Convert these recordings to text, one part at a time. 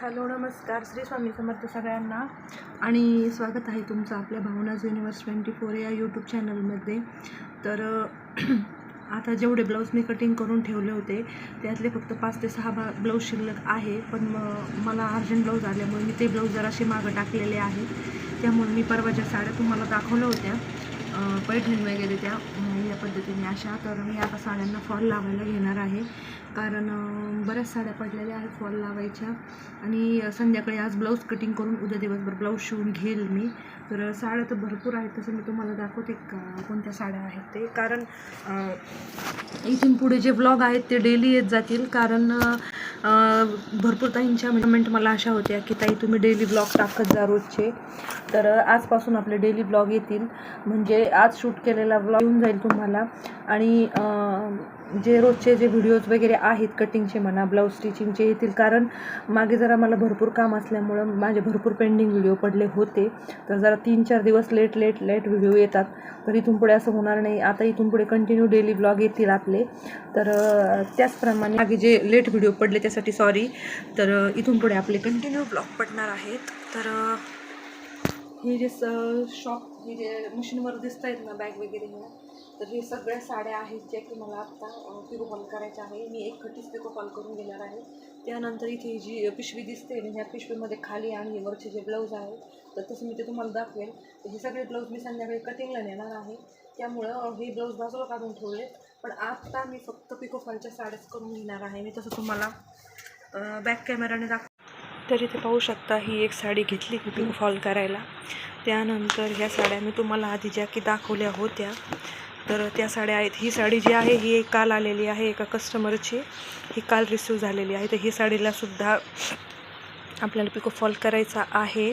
Hello नमस्कार. श्री स्वामी समर्थ सगळ्यांना. आणि स्वागत आहे तुमचं आपल्या भावनाज युनिवर्स ट्वेंटी फोर या यूट्यूब चॅनलमध्ये. तर आता जेवढे ब्लाऊज मी कटिंग करून ठेवले होते त्यातले फक्त पाच ते सहा बा ब्लाऊज शिल्लक आहे. पण मग मला अर्जंट ब्लाऊज आल्यामुळे मी ते ब्लाऊज जराशी मागं टाकलेले आहे त्यामुळे मी परवाच्या साड्या तुम्हाला दाखवल्या होत्या. अ, पैठणी वगैरे त्या. पद्धतीने अशा तर मी आता साड्यांना फॉल लावायला घेणार आहे. कारण बऱ्याच साड्या पडलेल्या आहेत फॉल लावायच्या. आणि संध्याकाळी आज ब्लाऊज कटिंग करून उद्या दिवसभर ब्लाऊज शिवून घेईल मी. तर साड्या तर भरपूर आहेत तसं मी तुम्हाला दाखवते का कोणत्या साड्या आहेत ते. कारण इथून पुढे जे ब्लॉग आहेत ते डेली येत जातील. कारण भरपूर ताईंच्या कमेंट मला अशा होत्या की ताई तुम्ही डेली ब्लॉग टाकत जा रोजचे. तर आजपासून आपले डेली ब्लॉग येतील. म्हणजे आज शूट केलेला ब्लॉग येऊन जाईल तुम्हाला. आणि जे रोजचे जे व्हिडिओज वगैरे आहेत कटिंगचे म्हणा ब्लाऊज स्टिचिंगचे येतील. कारण मागे जरा मला भरपूर काम असल्यामुळं माझे भरपूर पेंडिंग व्हिडिओ पडले होते. तर जरा तीन चार दिवस लेट लेट लेट व्हिडिओ येतात. तर इथून पुढे असं होणार नाही. आता इथून पुढे कंटिन्यू डेली ब्लॉग येतील आपले. तर त्याचप्रमाणे मागे जे लेट व्हिडिओ पडले त्यासाठी सॉरी तर इथून पुढे आपले कंटिन्यू ब्लॉग पडणार आहेत. तर हे जे शॉप हे जे मशीनवर दिसत आहेत ना बॅग वगैरे ह्या तर हे सगळ्या साड्या आहेत ज्या की मला आत्ता पिको फॉल करायच्या आहे. मी एक खटीच पिको फॉल करून घेणार आहे. त्यानंतर इथे जी पिशवी दिसते ना ह्या पिशवीमध्ये खाली आणि वरचे जे ब्लाऊज आहेत तर तसं मी ते तुम्हाला दाखवेल. हे सगळे ब्लाऊज मी संध्याकाळी कटिंगला नेणार आहे. त्यामुळं हे ब्लाऊज बाजूला काढून ठेवले. पण आत्ता मी फक्त पिको फॉलच्या साड्याच करून घेणार आहे. मी तसं तुम्हाला बॅक कॅमेराने दाख तर इथे पाहू शकता ही एक साडी घेतली पिको फॉल करायला. त्यानंतर ह्या साड्या मी तुम्हाला आधी ज्या की दाखवल्या होत्या तर त्या साड्या आहेत. ही साडी जी आहे ही एक काल आलेली आहे एका कस्टमरची ही काल रिसीव झालेली आहे. तर ही साडीलासुद्धा आपल्याला पिको फॉल करायचा आहे.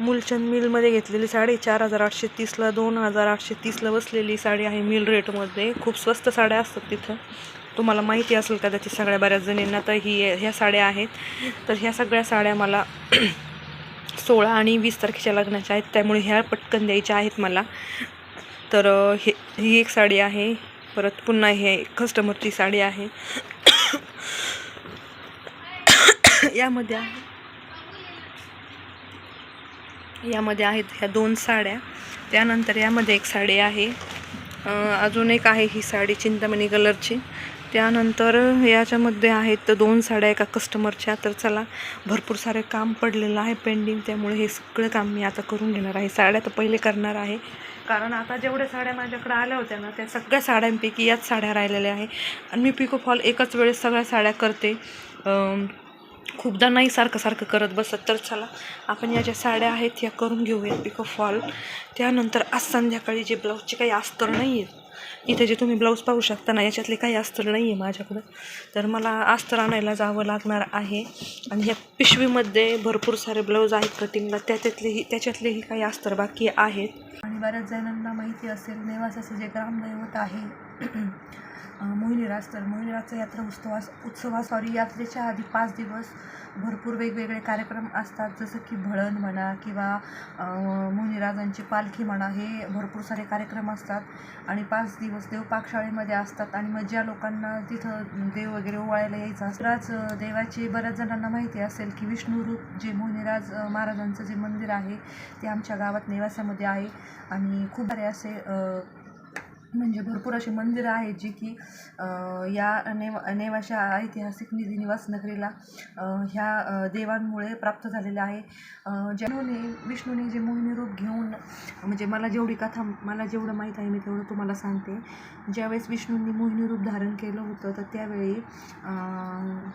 मूलचंद मिलमध्ये घेतलेली साडी चार हजार आठशे तीसला दोन हजार आठशे तीसला बसलेली साडी आहे मिल रेटमध्ये खूप स्वस्त साड्या असतात तिथं. तुम्हाला माहिती असेल कदाचित सगळ्या बऱ्याच जणींना तर ही ह्या साड्या आहेत. तर ह्या सगळ्या साड्या मला सोळा आणि वीस तारखेच्या लग्नाच्या आहेत. त्यामुळे ह्या पटकन द्यायच्या आहेत मला. तर हे ही एक साडी आहे. परत पुन्हा हे कस्टमरची साडी आहे. यामध्ये आहे. यामध्ये आहेत ह्या दोन साड्या. त्यानंतर यामध्ये एक साडी आहे. अजून एक आहे ही साडी चिंतामणी कलरची. त्यानंतर याच्यामध्ये आहेत दोन साड्या एका कस्टमरच्या. तर चला भरपूर सारे काम पडलेलं आहे पेंडिंग त्यामुळे हे सगळं काम मी आता करून घेणार आहे. साड्या तर पहिले करणार आहे. कारण आता जेवढ्या साड्या माझ्याकडे आल्या होत्या ना त्या सगळ्या साड्यांपैकी याच साड्या राहिलेल्या आहे आणि मी पिको फॉल एकाच वेळेस सगळ्या साड्या करते. खूपदा नाही सारखं सारखं करत बसत तर चला आपण या ज्या साड्या आहेत या करून घेऊयात पिको फॉल त्यानंतर आज संध्याकाळी जे ब्लाऊजचे काही अस्तर नाही आहेत इथे जे तुम्ही ब्लाऊज पाहू शकता ना याच्यातले काही अस्तर नाही आहे माझ्याकडं. तर मला अस्तर आणायला जावं लागणार आहे. आणि ह्या पिशवीमध्ये भरपूर सारे ब्लाऊज आहेत कटिंगला त्याच्यातलेही त्याच्यातलेही काही अस्तर बाकी आहेत. आणि बऱ्याच जणांना माहिती असेल नेवासाचं जे ग्रामदैवत आहे मोहिनीराज तर मोहिनीराजचा यात्रा उत्सवास उत्सवा सॉरी यात्रेच्या आधी पाच दिवस भरपूर वेगवेगळे कार्यक्रम असतात. जसं की भळण म्हणा किंवा मोहिनीराजांची पालखी म्हणा हे भरपूर सारे कार्यक्रम असतात. आणि पाच दिवस देव पाकशाळेमध्ये असतात आणि मग ज्या लोकांना तिथं देव वगैरे ओवाळायला यायचं असतात देवाची बऱ्याच जणांना माहिती असेल की विष्णुरूप जे मोहिनीराज महाराजांचं जे मंदिर आहे ते आमच्या गावात नेवासामध्ये आहे. आणि खूप सारे असे म्हणजे भरपूर अशी मंदिरं आहेत जी की या नेवा नेवाशा ऐतिहासिक निधी निवास नगरीला ह्या देवांमुळे प्राप्त झालेलं आहे. अ, ज्याने विष्णूने जे मोहिनी रूप घेऊन म्हणजे मला जेवढी कथा मला जेवढं माहीत आहे मी तेवढं तुम्हाला सांगते. ज्यावेळेस विष्णूंनी मोहिनी रूप धारण केलं होतं तर त्यावेळी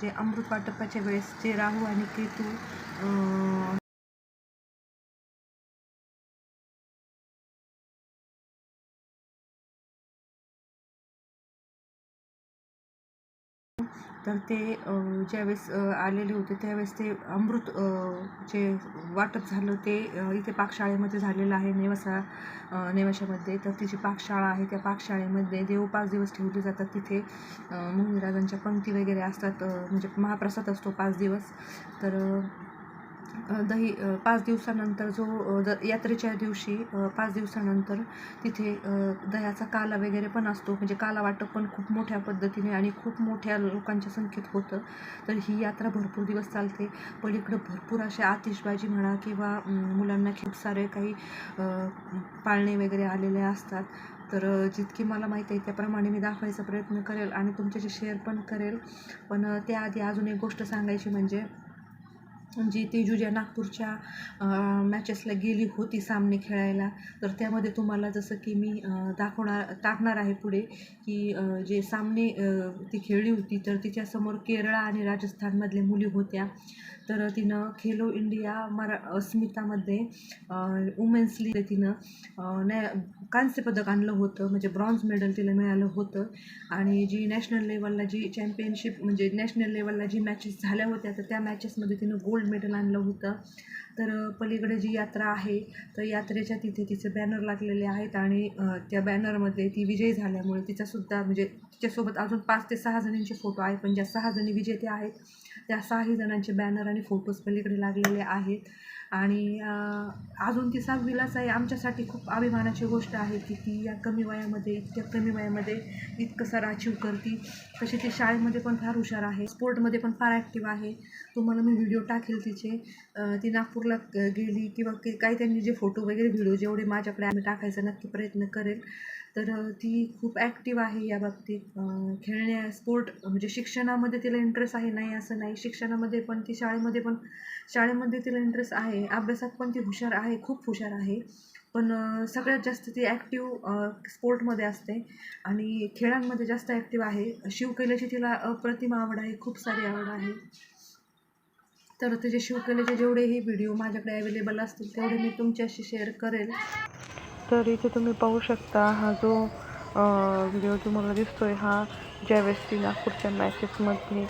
जे अमृत वाटपाच्या वेळेस जे राहू आणि केतू तर ते ज्यावेळेस आलेले होते त्यावेळेस ते अमृत जे वाटप झालं ते इथे पाकशाळेमध्ये झालेलं आहे नेवासा नेवाशामध्ये. तर तिची पाकशाळा आहे त्या पाकशाळेमध्ये देव पाच दिवस ठेवले जातात तिथे. मुनिराजांच्या पंक्ती वगैरे असतात म्हणजे महाप्रसाद असतो पाच दिवस. तर दही पाच दिवसानंतर जो द यात्रेच्या दिवशी पाच दिवसानंतर तिथे दह्याचा काला वगैरे पण असतो. म्हणजे काला वाटप पण खूप मोठ्या पद्धतीने आणि खूप मोठ्या लोकांच्या संख्येत होतं. तर ही यात्रा भरपूर दिवस चालते. पलीकडं भरपूर असे आतिषबाजी म्हणा किंवा मुलांना खूप सारे काही पाळणे वगैरे आलेले असतात. तर जितकी मला माहीत आहे त्याप्रमाणे मी दाखवायचा प्रयत्न करेल आणि तुमच्याशी शेअर पण करेल. पण त्याआधी अजून एक गोष्ट सांगायची म्हणजे जी तेजू ज्या नागपूरच्या मॅचेसला गेली होती सामने खेळायला तर त्यामध्ये तुम्हाला जसं की मी दाखवणार टाकणार आहे पुढे की जे सामने ती खेळली होती तर तिच्यासमोर केरळ आणि राजस्थानमधल्या मुली होत्या. तर तिनं खेलो इंडिया मरा अस्मितामध्ये वुमेन्स लीग तिनं नॅ कांस्य पदक आणलं होतं. म्हणजे ब्रॉन्झ मेडल तिला मिळालं होतं. आणि जी नॅशनल लेवलला जी चॅम्पियनशिप म्हणजे नॅशनल लेवलला जी मॅचेस झाल्या होत्या तर त्या मॅचेसमध्ये तिनं गोल्ड मेडल आणलं होतं. तर पलीकडे जी यात्रा आहे तर यात्रेच्या तिथे तिचे बॅनर लागलेले आहेत आणि त्या बॅनरमध्ये ती विजयी झाल्यामुळे तिचासुद्धा म्हणजे तिच्यासोबत अजून पाच ते सहा जणींचे फोटो आहेत. पण ज्या सहा जणी विजेते आहेत त्या सहाही जणांचे बॅनर आणि फोटोज पलीकडे लागलेले आहेत. आणि अजून ती सहावीलाच आहे. आमच्यासाठी खूप अभिमानाची गोष्ट आहे की ती या कमी वयामध्ये इतक्या कमी वयामध्ये इतकं सर अचीव करते. तशी ती शाळेमध्ये पण फार हुशार आहे. स्पोर्टमध्ये पण फार ॲक्टिव्ह आहे. तुम्हाला मी व्हिडिओ टाकेल तिचे. ती नागपूरला गेली किंवा की काही त्यांनी जे फोटो वगैरे व्हिडिओ जेवढे माझ्याकडे आम्ही टाकायचा नक्की प्रयत्न करेल. तर ती खूप ॲक्टिव्ह आहे या बाबतीत. खेळण्या स्पोर्ट म्हणजे शिक्षणामध्ये तिला इंटरेस्ट आहे नाही असं नाही. शिक्षणामध्ये पण ती शाळेमध्ये पण शाळेमध्ये तिला इंटरेस्ट आहे. अभ्यासात पण ती हुशार आहे खूप हुशार आहे. पण सगळ्यात जास्त ती ॲक्टिव्ह स्पोर्टमध्ये असते आणि खेळांमध्ये जास्त ॲक्टिव्ह आहे. शिवकलेची तिला अप्रतिम आवड आहे खूप सारी आवड आहे. तर त्याचे शिवकलेचे जेवढेही व्हिडिओ माझ्याकडे अवेलेबल असतील तेवढे मी तुमच्याशी शेअर करेल. तर इथे तुम्ही पाहू शकता हा जो व्हिडिओ तुम्हाला दिसतोय हा ज्यावेळेस ती नागपूरच्या मॅचेसमध्ये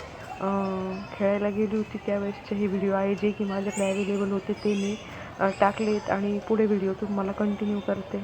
खेळायला गेली होती त्यावेळेसचे हे व्हिडिओ आहे जे की माझ्याकडे अवेलेबल होते ते मी टाकलेत आणि पुढे व्हिडिओ तुम्हाला कंटिन्यू करते.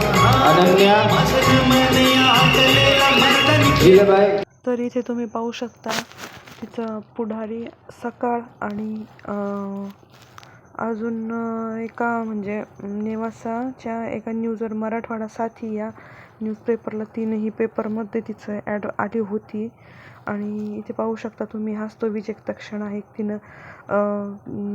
अनन्या तर इथे तुम्ही पाहू शकता तिचं पुढारी सकाळ आणि अजून एका म्हणजे नेवासाच्या एका न्यूजवर मराठवाडा साथी या न्यूजपेपरला तीनही पेपरमध्ये तिचं ॲड आली होती. आणि इथे पाहू शकता तुम्ही हाच तो विजेता क्षण आहे. तिनं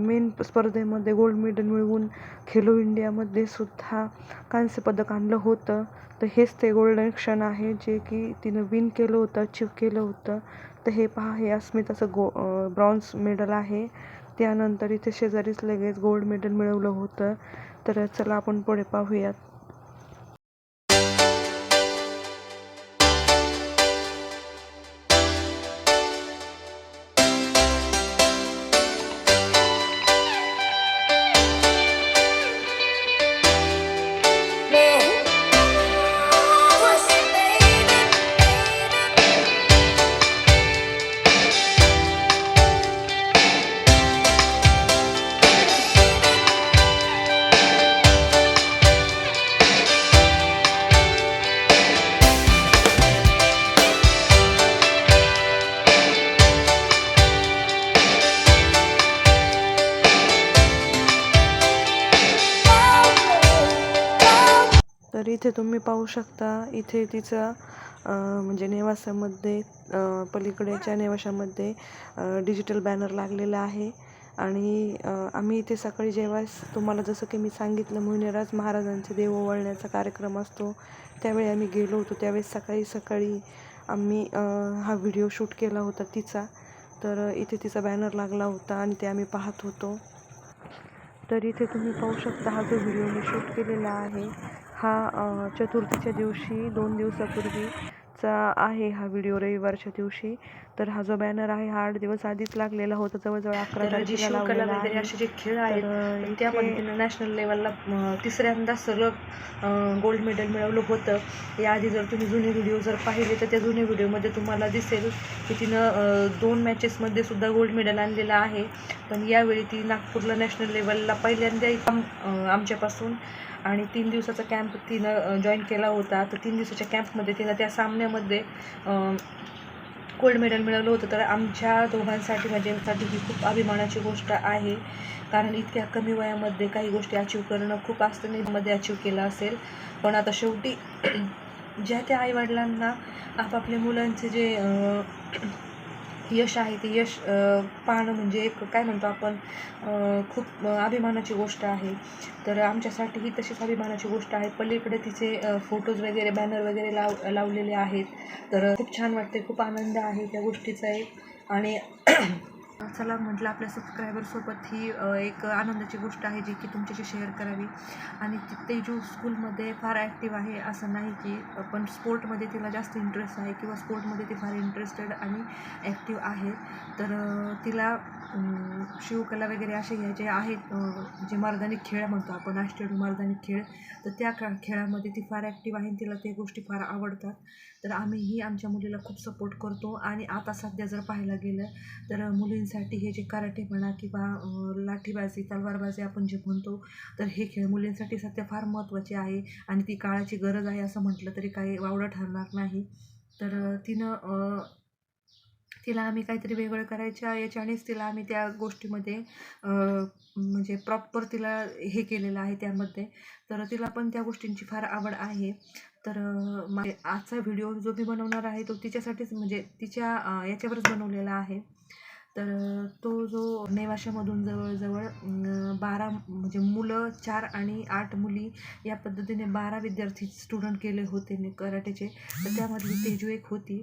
मेन स्पर्धेमध्ये गोल्ड मेडल मिळवून खेलो इंडियामध्ये सुद्धा कांस्य पदक आणलं होतं. तर हेच ते गोल्डन क्षण आहे जे की तिनं विन केलं होतं अचीव केलं होतं. तर हे पहा हे अस्मिताचं गो ब्रॉन्झ मेडल आहे. त्यानंतर इथे शेजारीच लगेच गोल्ड मेडल मिळवलं होतं. तर चला आपण पुढे पाहूयात. इथे तुम्ही पाहू शकता इथे तिचा म्हणजे नेवासामध्ये पलीकडेच्या नेवाशामध्ये डिजिटल बॅनर लागलेला आहे. आणि आम्ही इथे सकाळी जेव्हा तुम्हाला जसं की मी सांगितलं मोहिनीराज महाराजांचे देव ओवाळण्याचा कार्यक्रम असतो त्यावेळी आम्ही गेलो होतो. त्यावेळेस सकाळी सकाळी आम्ही हा व्हिडिओ शूट केला होता तिचा. तर इथे तिचा बॅनर लागला होता आणि ते आम्ही पाहत होतो. तर इथे तुम्ही पाहू शकता हा जो व्हिडिओ मी शूट केलेला आहे हा चतुर्थीच्या दिवशी दोन दिवसापूर्वीचा आहे हा व्हिडिओ रविवारच्या दिवशी. तर हा जो बॅनर आहे हा आठ दिवस आधीच लागलेला होता. जवळजवळ अकरा तारखेला शिवकला लावलेला वगैरे आहे. असे जे खेळ आहेत त्यामध्ये नॅशनल लेवलला तिसऱ्यांदा सलग गोल्ड मेडल मिळवलं होतं. याआधी जर तुम्ही जुने व्हिडिओ जर पाहिले तर त्या जुन्या व्हिडिओमध्ये तुम्हाला दिसेल की तिनं दोन मॅचेसमध्ये सुद्धा गोल्ड मेडल आणलेलं आहे. पण यावेळी ती नागपूरला नॅशनल लेवलला पहिल्यांदा आमच्यापासून आणि तीन दिवसाचा कॅम्प तिनं जॉईन केला होता. तर तीन दिवसाच्या कॅम्पमध्ये तिनं त्या सामन्यामध्ये गोल्ड मेडल मिळवलं होतं. तर आमच्या दोघांसाठी म्हणजे माझ्यासाठी ही खूप अभिमानाची गोष्ट आहे. कारण इतक्या कमी वयामध्ये काही गोष्टी अचीव करणं खूप असतं. अचीव केलं असेल. पण आता शेवटी ज्या त्या आईवडिलांना आपापल्या मुलांचे जे यश आहे ते यश पाहणं म्हणजे एक काय म्हणतो आपण खूप अभिमानाची गोष्ट आहे. तर आमच्यासाठी ही तशीच अभिमानाची गोष्ट आहे. पलीकडे तिचे फोटोज वगैरे बॅनर वगैरे लाव लावलेले आहेत. तर खूप छान वाटते खूप आनंद आहे त्या गोष्टीचा एक. आणि चला म्हटलं आपल्या सबस्क्रायबरसोबत ही एक आनंदाची गोष्ट आहे जी की तुमच्याशी शेअर करावी. आणि ते तेजू स्कूलमध्ये फार ॲक्टिव्ह आहे असं नाही की पण स्पोर्टमध्ये तिला जास्त इंटरेस्ट आहे किंवा स्पोर्टमध्ये ती फार इंटरेस्टेड आणि ॲक्टिव्ह आहे. तर तिला शिवकला वगैरे असे घ्यायचे आहेत जे मर्दानी खेळ म्हणतो आपण राष्ट्रीय मर्दानी खेळ तर त्या खेळामध्ये ती फार ॲक्टिव्ह आहे तिला त्या गोष्टी फार आवडतात. तर आम्हीही आमच्या मुलीला खूप सपोर्ट करतो. आणि आता सध्या जर पाहायला गेलं तर मुलींसाठी हे जे कराटे म्हणा किंवा लाठीबाजी तलवारबाजी आपण जे म्हणतो तर हे खेळ मुलींसाठी सध्या फार महत्त्वाचे आहे आणि ती काळाची गरज आहे असं म्हटलं तरी काही वावडं ठरणार नाही. तर तिनं तिला आम्ही काहीतरी वेगळं करायच्या याच्यानेच तिला आम्ही त्या गोष्टीमध्ये म्हणजे प्रॉपर तिला हे केलेलं आहे त्यामध्ये. तर तिला पण त्या गोष्टींची फार आवड आहे. तर माझे आजचा व्हिडिओ जो मी बनवणार आहे तो तिच्यासाठीच म्हणजे तिच्या याच्यावरच बनवलेला आहे. तर तो जो नेवाशामधून जवळजवळ बारा म्हणजे मुलं चार आणि आठ मुली या पद्धतीने बारा विद्यार्थी स्टुडंट केले होते ने कराटेचे. तर त्यामधली तेजू एक होती.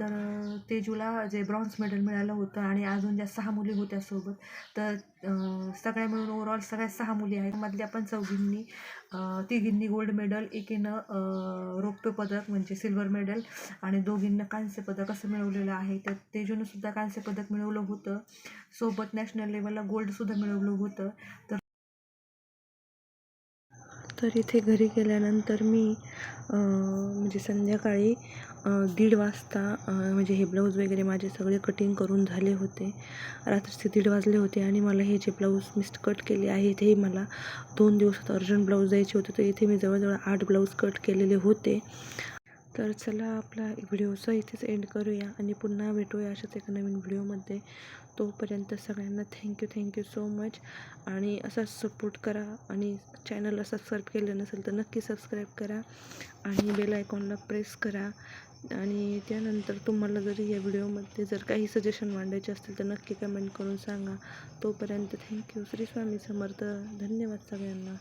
तर तेजूला जे ब्रॉन्झ मेडल मिळालं होतं आणि अजून ज्या सहा मुली होत्या सोबत तर सगळ्या मिळून ओव्हरऑल सगळ्या सहा मुली आहेत. मधल्या पण चौघींनी तिघींनी गोल्ड मेडल एकीनं रौप्य पदक म्हणजे सिल्वर मेडल आणि दोघींना कांस्य पदक असं मिळवलेलं आहे. तर तेजूनं सुद्धा कांस्य पदक मिळवलं होतं. सोबत नॅशनल लेवलला गोल्डसुद्धा मिळवलं होतं. तर तर इथे घरी गेल्यानंतर मी म्हणजे संध्याकाळी दीड वाजता म्हणजे हे ब्लाऊज वगैरे माझे सगळे कटिंग करून झाले होते. रात्रीचे दीड वाजले होते आणि मला हे जे ब्लाऊज मी कट केले आहेत हे मला दोन दिवसात अर्जंट ब्लाऊज द्यायचे होते. तर इथे मी जवळजवळ आठ ब्लाऊज कट केलेले होते. तर चला आपला व्हिडिओचा इथेच एंड करूया आणि पुन्हा भेटूया अशाच एका नवीन व्हिडिओमध्ये. तोपर्यंत सगळ्यांना थँक्यू थँक्यू सो मच आणि असा सपोर्ट करा आणि चॅनलला सबस्क्राईब केलं नसेल तर नक्की सबस्क्राईब करा. आणि बेल आयकॉनला प्रेस करा. आणि त्यानंतर तुम्हाला जरी या व्हिडिओमध्ये जर काही सजेशन मांडायचे असतील तर नक्की कमेंट करून सांगा. तोपर्यंत थँक्यू श्री स्वामी समर्थ. धन्यवाद सगळ्यांना.